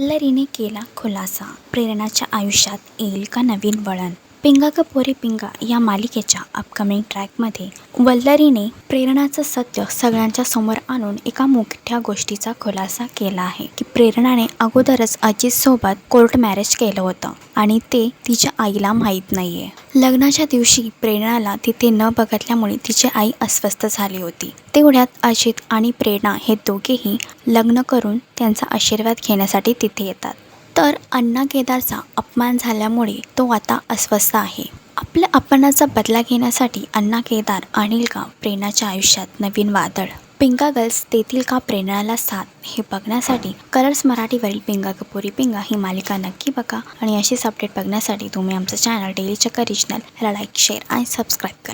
कल्लरीने केला खुलासा. प्रेरणाच्या आयुष्यात येईल का नवीन वळण? पिंगा का पोरी पिंगा या मालिकेच्या अपकमिंग ट्रॅकमध्ये वल्लरीने प्रेरणाचं सत्य सगळ्यांच्या समोर आणून एका मोठ्या गोष्टीचा खुलासा केला आहे की प्रेरणाने अगोदरच अजितसोबत कोर्ट मॅरेज केलं होतं आणि ते तिच्या आईला माहीत नाहीये. लग्नाच्या दिवशी प्रेरणाला तिथे न बघितल्यामुळे तिची आई अस्वस्थ झाली होती. तेवढ्यात अजित आणि प्रेरणा हे दोघेही लग्न करून त्यांचा आशीर्वाद घेण्यासाठी तिथे येतात. तर अण्णा केदारचा अपमान झाल्यामुळे तो आता अस्वस्थ आहे. आपल्या अपमानाचा बदला घेण्यासाठी अण्णा केदार अनिल का प्रेरणाच्या आयुष्यात नवीन वादळ? पिंगा गर्ल्स देतील का प्रेरणाला साथ? हे बघण्यासाठी कलर्स मराठीवरील पिंगा कपुरी पिंगा ही मालिका नक्की बघा. आणि अशीच अपडेट बघण्यासाठी तुम्ही आमचं चॅनल डेली चक्कर रिजनल याला लाईक शेअर आणि सबस्क्राईब करा.